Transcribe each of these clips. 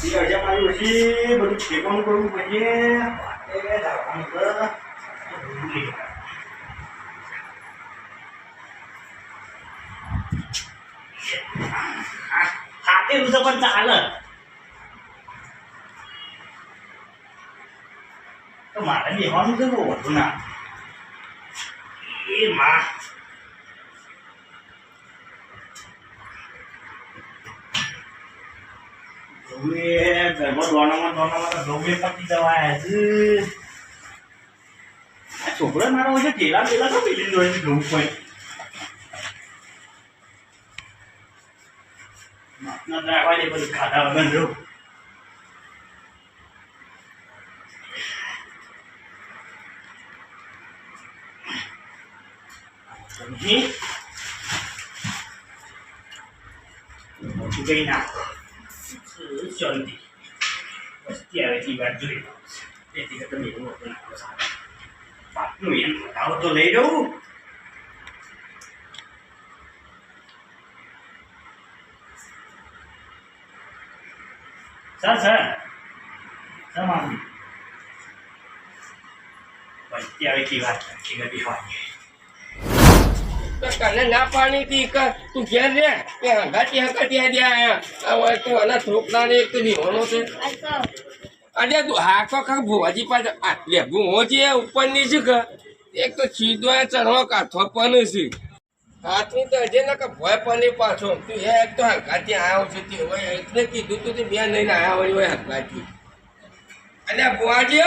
એ અડધા મારી પછી બધું ઠેકાણું કરવું પડશે એ ધારવાનું કર. હાથે ઉસે પણ ચાલે તો મારે બેહવાનું છે બહુ વધુ ના. એ માં હવે ગરબા દોણામાં દોણામાં તો ગમે પતી જવાય છે આ છોકરો મારો છે કેળા પેલા તો પેલી જોઈ છે ઘઉં કોઈ ના રાખવા દે બધું ખાધા વગર જો સમજી મોટું કઈ નાખો જલ્દી વસ્તી આવે તે વાત જોઈ તેથી કરતા મેં મોટો નાખો સારો બાપનું એમ બતાવો તો લઈ જવું સર સર સર મામી વસ્તી આવે તે વાત નથી બધી હોય તો તને ના પાણી થી કે તું ઘેર રે, કે હંગાટી હંગાટી આડી આયા. તું આના છોકરાને એક તો દીવાનો છે. અરે તું હા તો કાંક ભુવાજી પાસે લે ભૂવો છે ઉપરની છે કે? એક તો સીધો ચઢવા કાઠો પણ છે. હાથની તો હજે ના કે ભય પણ પાછો. તું એક તો હંગાટી આવ્યો છે, તે હોય એટલે કીધું તું બે લઈને આવ્યા હોય હોય હંગાટી અરે ભુવાજી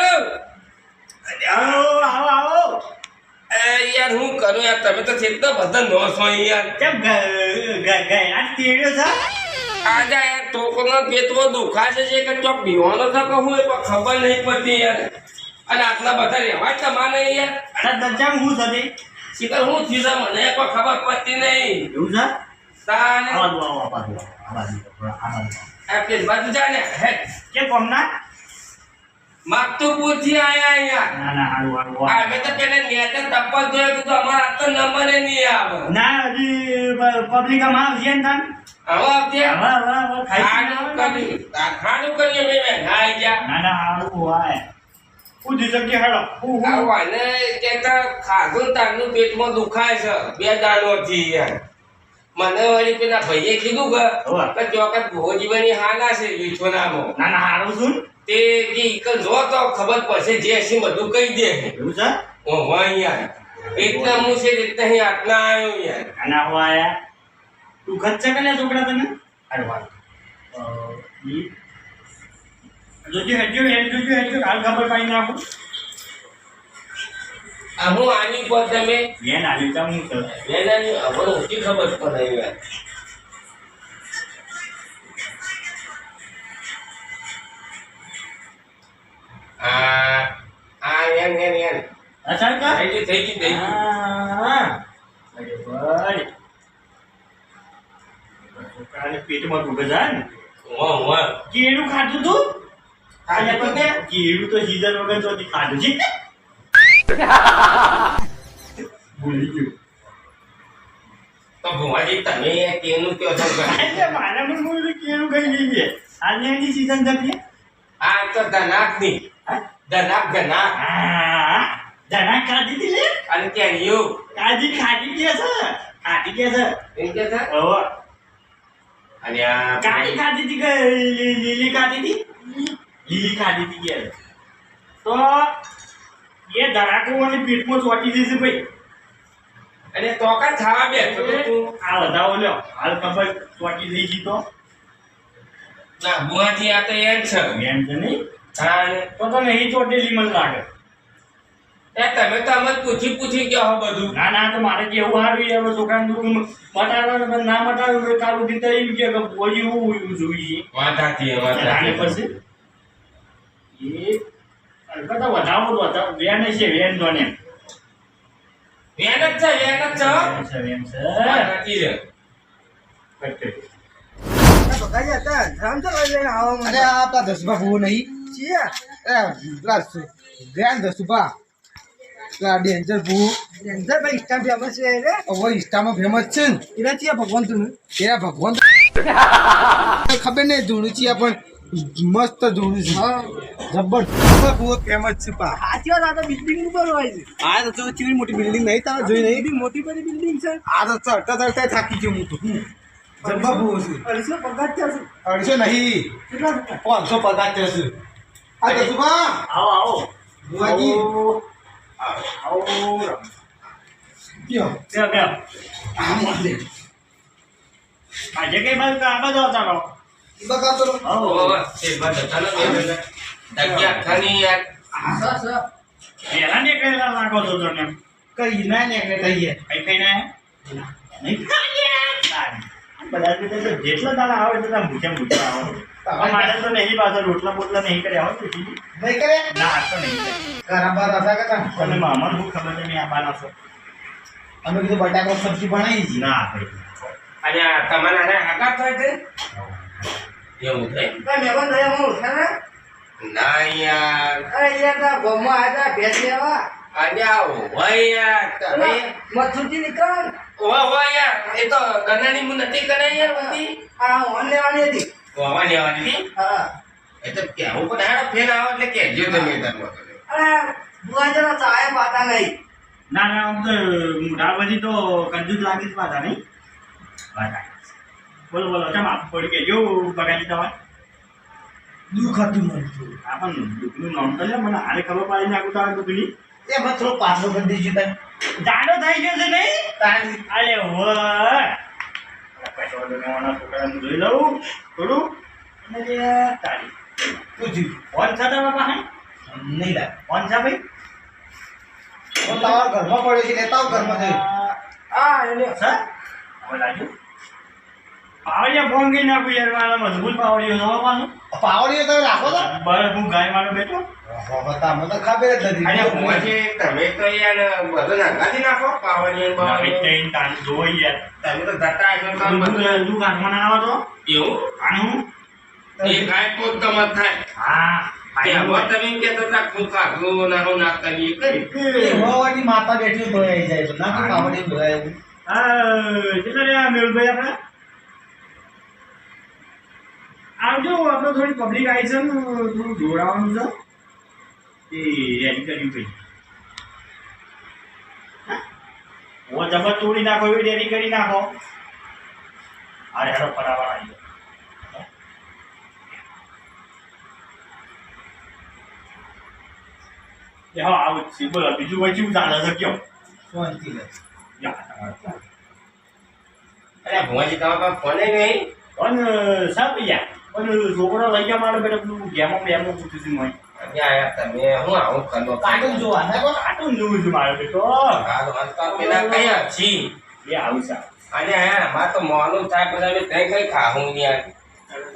આવો આવો. યાર હું કરું યાર તમે તો સીધા બધા નો છો યાર કેમ ગયા તેડ્યો છે આજા યાર ટોકનો પેટમાં દુખાશે છે કે ચોક પીવાનો છે કે હું એ ખબર નહીં પડતી યાર અને આટલા બધા રહેવાય તમારે યાર અરે દરજામ હું થતી શીખર હું થયું છે મને પણ ખબર પડતી નહીં એવું છે તાને આ પેલી બાજુ જા ને હે કે કોમ ના માગતું પૂછી આયા યાર ના ના હારું હારું આ. મેં તો પેલા નેતે ટપ્પલ જોયો તો અમારા આ તો નંબર નહીં આવે. ના હજી પબ્લિક આમ આવશે ને તને. હવે આવતી હવે હવે હવે ખાઈ આ ખાનું કર્યું મેં મેં નાઈ ગયા. ના ના હારું હોય ઉધી હેડો. આવાને કેતા ખાધું તાનું પેટમાં દુખાય છે બે દાડોથી યાર મને વળી પેલા ભાઈએ કીધું કે ચોકત ભોજીવાની હાના છે વિઠોનામાં ના ના હારું છું. તે કે કે જો તો ખબર પડશે જે હશે બધું કહી દે. એવું છે? ઓ યાર એટલા હું છે એટલે અહીં આટલા આવ્યો યાર. આના હું આયા. તું ખર્ચે કરે છોકરા તને? અરે વાત જોજો હેડજો હેડજો હેડજો. હાલ ખબર પાડી નાખું. હું આની પર તમે બેન આવી તમ હું કરું એનાની હવે ઓછી ખબર પડે યાર આ આ એમ એમ એમ અસર કા થઈ ગઈ થઈ ગઈ થઈ ગઈ હા. અરે ભાઈ. છોકરાને પેટમાં દુખે જાય ને? વાહ વાહ કેળું ખાધું તું? ખાધું તો તે? કેળું તો સીઝન વગર તો ખાધું છે. ભૂલી ગયું તો ભુવાજી તમે કેનું કયો છો મારા પણ બોલું કેળું કઈ જઈએ આજે એની સીઝન જમીએ આ તો ધનાકની ધનાક ધનાક હા ધના ખાધી હતી લે અને યુ કાજી ખાધી કે છે ખાધી કે છે એમ કે છે ઓહો અને આ કાળી ખાધી હતી કે લીલી ખાધી હતી લીલી ખાધી હતી કે તો એ ધરાકો અને પેટમાં ચોટી જશે ભાઈ. અને તો કા છાવા બે તો તું આ વધાવો લ્યો. હાલ ખબર ચોટી થઈ ગઈ તો. ના બુઆથી આ તો એમ છે. એમ છે નહીં? હા. તો તો નહીં ચોટેલી મને લાગે. એ તમે તો અમે પૂછી પૂછી ગયો હો બધું. ના ના તો મારે કેવું સારું છે. હવે છોકરાને મટાડો મટાડવાનું ના મટાડવું તો કાલું દીધા એમ કે બોલી હું જોઈએ. રાણી વાંધાથી. પછી એ અલબત્ત વધાવો તો વેન છે વેન તો ને વેન જ છે વેન જ છે. વેન છે વેન છે વાંધાથી છે કટ કરી. અરે આ આપણા દસમા ભૂવો નહીં એ પેલા સુ- ગ્રાન્ડ દસુભા પેલા ડેન્જર ભૂવો હવે ઇન્સ્ટામાં ફેમસ છે ને ભગવાન તું ભગવાન ખબર નહીં જોડું છીએ પણ મસ્ત જોડી છે. જબરજસ્ત. કુવો ફેમસ છે પા. સાચી વાત આ તો બિલ્ડિંગ ઉપર હોય છે. આ તો જો ચીવી મોટી બિલ્ડિંગ નહીં તારે જોઈ નહીં? બી મોટી બધી બિલ્ડિંગ છે. આ તો ચડતા ચડતા થાકી ગયો હું તો. જબ્બા બહુ છે. અઢીસો પગાર છે. અઢીસો નહીં? પાંચસો પગાર છે. આ જસુભા આવો આવો. બુઆજી આવો. કયો? બેહો, બેહો. આ મોડે આજે કઈ બાજુ આ બાજુ આવતા રહો. બકા તો આવો. Sir, sir. પહેલા ને કહેલા લાગો છો તમે. કઈ ના ને કે કઈ ના? નહીં જેટલા દાડા આવે એટલા ભૂખ્યા ભૂખ્યા આવે મારે નહીં પાછળ રોટલા બોટલા નહીં કર્યા હો તેથી. નહીં કરે ના આ તો નહીં કરે. ખરાબા કરતા તમને મામાને છે નહીં આવવાના છો? અમે કીધું બટાકા સબ્જી બનાવી ના ભાઈ. અને તમારા આઘાત થાય છે એવું થાય ના? ના યાર અરે યાર તારા ગામમાં આયા લેવા. આજે હોય યાર તમે પેલા નીકળ. હોય હોય યાર એ તો ગનાની મુ નથી કરે યાર બધી આ લેવાની હતી. ગોવા લેવાની હતી હા. એ તો કેવું પણ હાડો ફેર આવો એટલે કહેજો તમે તાર અરે બુઆ જરા ચાય પાતા નહીં. ના ના આમ તો મોટા બધી તો કંજૂસ લાગી જ પાછા નહીં પાછા. બોલો બોલો ચમ આપ પડી કે જો બગાડી તમારે દુઃખ હતું મને થોડું. આ પણ દુઃખનું નામ તો લે મને હારે ખબર પાડી નાખું તારે દુઃખની. એમાં થોડો પાછો કરી દેજો તને જાડો થઈ ગયો છે નહીં? તારી અરે હો છોકરાને જોઈ લઉં. થોડું. અને જે તારી. પૂછ્યું. ફોન છે તમારા પાસે? નહીં લાગ ફોન છે ભાઈ? હું તમારા ઘરમાં પડ્યો છે લેતા ઘરમાં જઈ હા એને સર હવે લાગ્યું. પાવડિયા ભોંગી નાખું યાર મારા મજબૂત પાવડિયો જોવાનું પાવડિયો તમે રાખો તો બરાબર હું ગાય મારો બેઠો. ઓહો, તમને તો ખબર જ નથી. તમે તો યાર બધું નાખાથી નાખો પાવડિયા બાવડિયા તાન જોઈ યાર. તમે તો જતા હશો તો બધું તું ના આવો તો. એવું? આનું એ પોત તમાર થાય. હા હતા માતા બેઠી હોય જાય છે ના પાવડી ભરાય એવું. હા કેટલા આપણે? આવજો આપણે થોડી પબ્લિક આવી છે ને થોડું જોડાવાનું છે. એ રેડી કર્યું ભાઈ. હું? જબર તોડી નાખો એવી રેડી કરી નાખો. અરે હેડો ફટાફટ આવી ગયો. હા? આવું છે. બોલો બીજું કોઈ શું ચાલે છે? કયો? શાંતિ. અરે ભુવાજી તમારા ફોને નહીં? પણ સાહેબ યાર પણ છોકરો લઈ ગયા મારે બેટા પેલું ગેમો બેમો પૂછ્યું છું મેં તમે હું આવું કરો કાર્ટૂન જોવા. કાર્ટૂન જોઉં છું મારે બેટો પેલા કયા? છી એ આવું છે. અને હા અમાર તો મોનું થાય બધા મેં કઈ કઈ ખાવું યાર.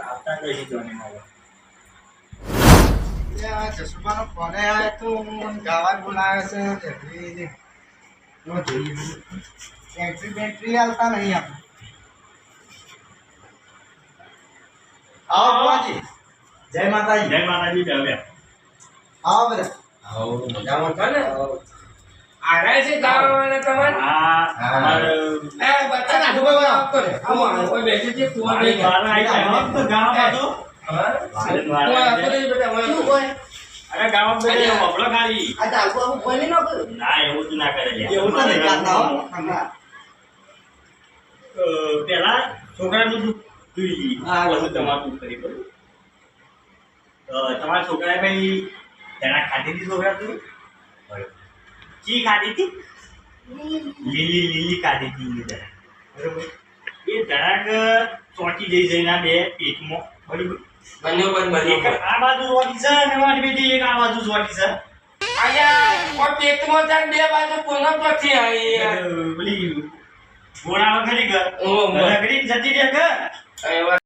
આવતા કઈ જોને મારે. ચશ્માનો ફોન આવ્યો તો મને ગાવા બોલાવે છે. જોઈએ બેટરી હાલતા નહીં આપણે આવો બુઆજી જય માતાજી. જય માતાજી બે બે. આવો બધા. આવો મજામાં છો ને? આરાય છે ગાવાના તમારે? હા હા. એ બચ્ચા ના ડુબે વાળા આપતો ને આવો કોઈ બેઠી છે? તું મારે મારા આઈ જાય તો? અરે વપલો ખાલી. આ. ના એવું તો ના કરે. એવું તો નહીં કરતા. હો. પેલા છોકરાનું દુઃખ આ વસ્તુ તમારું દુઃખ કરી બરોબર અ, તમારા છોકરાએ ભાઈ જરા ખાધી હતી છોકરા તું ચી ખાધી હતી લીલી લીલી ખાધી હતી એ બરોબર. એ જરાક ચોંટી જઈ એના બે પેટમાં. બરોબર? બન એક આ બાજુ ચોંટી છે અને મારી બેટી એક આ બાજુ ચોંટી છે. અહીંયા પેટમાં જાય બે બાજુ કોનો પછી આવી પેલી વખરી કર ઓહો. રગડીને જતી રહે કર એવા